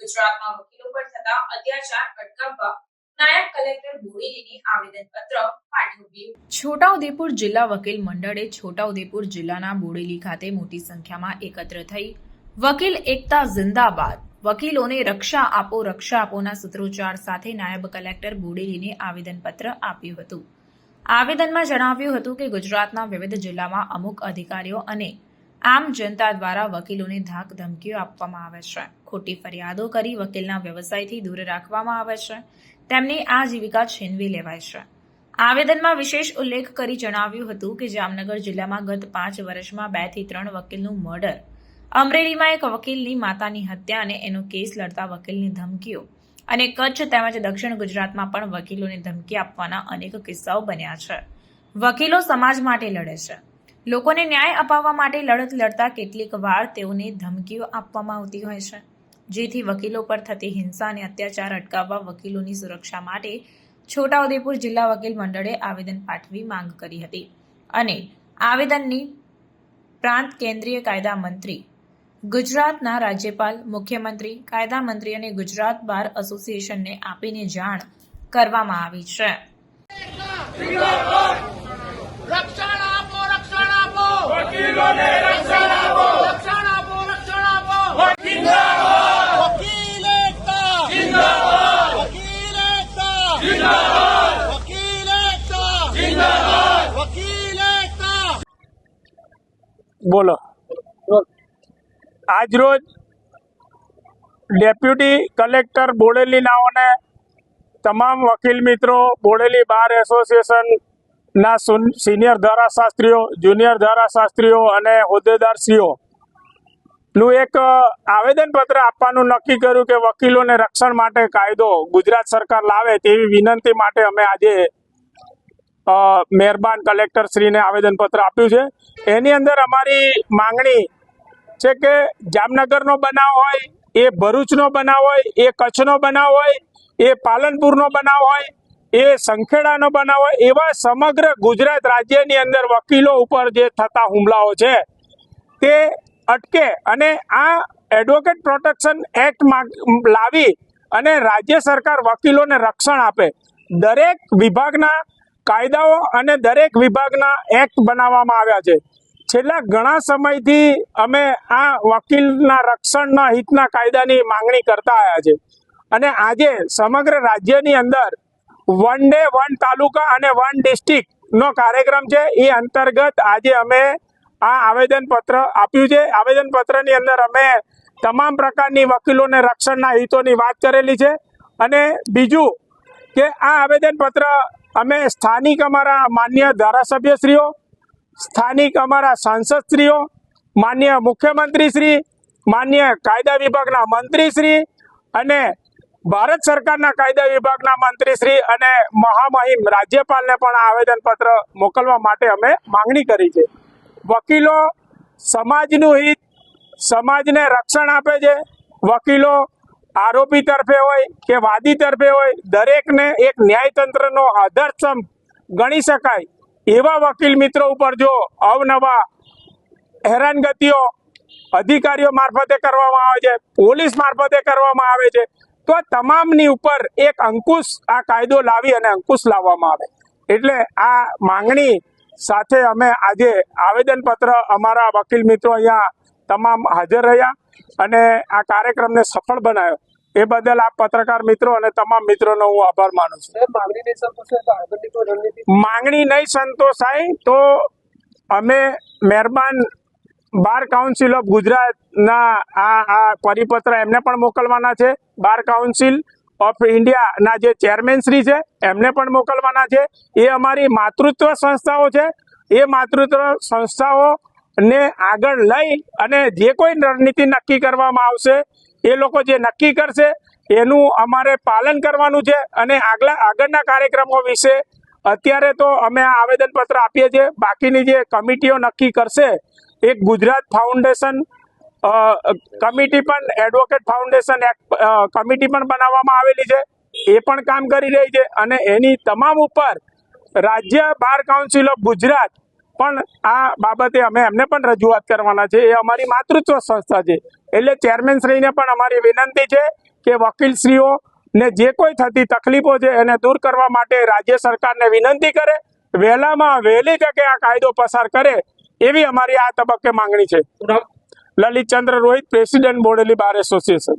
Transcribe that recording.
ગુજરાતમાં વકીલો પર થતા અત્યાચાર અટકાવવા છોટાઉદેપુર જિલ્લા વકીલ મંડળે છોટાઉદેપુર જિલ્લાના બોડેલી ખાતે મોટી સંખ્યામાં એકત્ર થઈ વકીલ એકતા જિંદાબાદ વકીલોને રક્ષા આપો, રક્ષા આપોના સૂત્રોચ્ચાર સાથે નાયબ કલેક્ટર બોડેલીને આવેદનપત્ર આપ્યું હતું. આવેદનમાં જણાવ્યું હતું કે ગુજરાતના વિવિધ જિલ્લામાં અમુક અધિકારીઓ અને આમ જનતા દ્વારા વકીલોને ધાક ધમકીઓ આપવામાં આવે છે. ખોટી ફરિયાદો કરી વકીલના વ્યવસાયથી દૂર રાખવામાં આવે છે. તેમની આજીવિકા છીનવી લેવાય છે. આવેદનમાં વિશેષ ઉલ્લેખ કરી જણાવ્યું હતું કે જામનગર જિલ્લામાં ગત પાંચ વર્ષમાં બેથી ત્રણ વકીલનું મર્ડર, અમરેલીમાં એક વકીલની માતાની હત્યા અને એનો કેસ લડતા વકીલની ધમકીઓ અને કચ્છ તેમજ દક્ષિણ ગુજરાતમાં પણ વકીલોને ધમકી આપવાના અનેક કિસ્સાઓ બન્યા છે. વકીલો સમાજ માટે લડે છે. લોકોને ન્યાય અપાવવા માટે લડત લડતા કેટલીક વાર તેઓને ધમકીઓ આપવામાં આવતી હોય છે. જેથી વકીલો પર થતી હિંસા અને અત્યાચાર અટકાવવા વકીલોની સુરક્ષા માટે છોટાઉદેપુર જિલ્લા વકીલ મંડળે આવેદન પાઠવી માંગ કરી હતી. અને આવેદનની પ્રાંત કેન્દ્રીય કાયદા મંત્રી, ગુજરાતના રાજ્યપાલ, મુખ્યમંત્રી, કાયદા મંત્રી અને ગુજરાત બાર એસોસિએશનને આપીને જાણ કરવામાં આવી છે. આપો વકીલોને રક્ષણ આપો રક્ષણ આપો રક્ષણ આપો જિંદાબાદ વકીલ એકતા જિંદાબાદ વકીલ એકતા જિંદાબાદ વકીલ એકતા ડેપ્યુટી કલેક્ટર બોડેલી નાઓને તમામ વકીલ મિત્રો બોડેલી બાર એસોસિએશનના સુન- સિનિયર ધારાશાસ્ત્રીઓ, જુનિયર ધારાશાસ્ત્રીઓ અને હોદ્દેદારશ્રીઓ નું એક આવેદનપત્ર આપવાનું નક્કી કર્યું કે વકીલોને રક્ષણ માટે કાયદો ગુજરાત સરકાર લાવે તેવી વિનંતી માટે અમે આજે મહેરબાન કલેક્ટર શ્રીને આવેદનપત્ર આપ્યું છે. એની અંદર અમારી માંગણી છે કે જામનગરનો બનાવ હોય, એ ભરૂચનો બનાવ હોય, એ કચ્છનો બનાવ હોય, એ પાલનપુરનો બનાવ હોય એ સંખેડાનો બનાવ એવા સમગ્ર ગુજરાત રાજ્યની અંદર વકીલો ઉપર જે થતા હુમલાઓ છે, તે અટકે અને આ એડવોકેટ પ્રોટેક્શન એક્ટ લાવી અને રાજ્ય સરકાર વકીલોને રક્ષણ આપે. દરેક વિભાગના કાયદાઓ અને દરેક વિભાગના એક્ટ બનાવવામાં આવ્યા છે. છેલ્લા ઘણા સમયથી અમે આ વકીલના રક્ષણના હિતના કાયદાની માંગણી કરતા આવ્યા છે. અને આજે સમગ્ર રાજ્યની અંદર વન ડે વન તાલુકા અને વન ડિસ્ટ્રિક્ટનો કાર્યક્રમ છે. એ અંતર્ગત આજે અમે આ આવેદનપત્ર આપ્યું છે. આવેદનપત્રની અંદર અમે તમામ પ્રકારની વકીલોને રક્ષણના હિતોની વાત કરેલી છે. અને બીજું કે આ આવેદનપત્ર અમે સ્થાનિક અમારા માન્ય ધારાસભ્યશ્રીઓ, સ્થાનિક અમારા સાંસદશ્રીઓ, માન્ય મુખ્યમંત્રીશ્રી, માન્ય કાયદા વિભાગના મંત્રીશ્રી અને ભારત સરકારના કાયદા વિભાગના મંત્રીશ્રી અને મહામહિમ રાજ્યપાલને પણ આવેદનપત્ર મોકલવા માટે અમે માંગણી કરી છે. વકીલો સમાજનું હિત, સમાજને રક્ષણ આપે છે. વકીલો આરોપી તરફે હોય કે વાદી તરફે હોય, દરેકને એક ન્યાયતંત્રનો આધારસ્તંભ ગણી શકાય. એવા વકીલ મિત્રો ઉપર જો અવનવા હેરાનગતિઓ અધિકારીઓ મારફતે કરવામાં આવે છે, પોલીસ મારફતે કરવામાં આવે છે તો આ તમામની ઉપર એક અંકુશ આ કાયદો લાવી અને અંકુશ લાવવામાં આવે. એટલે આ માંગણી સાથે અમે આજે આવેદનપત્ર અમારા વકીલ મિત્રો અહીંયા તમામ હાજર રહ્યા અને આ કાર્યક્રમને સફળ બનાવ્યો. એ બદલ આ પત્રકાર મિત્રો અને તમામ મિત્રોનો હું આભાર માનું છું. માંગણી નહીં સંતોષાય તો અમે મહેરબાન બાર કાઉન્સિલ ઓફ ગુજરાતના આ આ પરિપત્ર એમને પણ મોકલવાના છે. બાર કાઉન્સિલ ઓફ ઇન્ડિયાના જે ચેરમેન શ્રી છે, એમને પણ મોકલવાના છે. એ અમારી માતૃત્વ સંસ્થાઓ છે. એ માતૃત્વ સંસ્થાઓને આગળ લઈ અને જે કોઈ રણનીતિ નક્કી કરવામાં આવશે, એ લોકો જે નક્કી કરશે, એનું અમારે પાલન કરવાનું છે અને આગલા, આગળના કાર્યક્રમો વિશે અત્યારે તો અમે આવેદનપત્ર આપીએ છીએ. બાકીની જે કમિટીઓ નક્કી કરશે એક ગુજરાત ફાઉન્ડેશન કમિટી પણ, એડવોકેટ ફાઉન્ડેશન એક કમિટી પણ બનાવવામાં આવેલી છે. એ પણ કામ કરી રહી છે અને એની તમામ ઉપર રાજ્ય બાર કાઉન્સિલ ઓફ ગુજરાત પણ આ બાબતે અમે એમને પણ રજૂઆત કરવાના છે. એ અમારી માતૃત્વ સંસ્થા છે. એટલે ચેરમેન શ્રીને પણ અમારી વિનંતી છે કે વકીલશ્રીઓ ને જે કોઈ થતી તકલીફો છે એને દૂર કરવા માટે રાજ્ય સરકારને વિનંતી કરે. વહેલામાં વહેલી તકે આ કાયદો પસાર કરે. એવી અમારી આ તબક્કે માંગણી છે. Lalitchandra Rohit president Bodeli bar association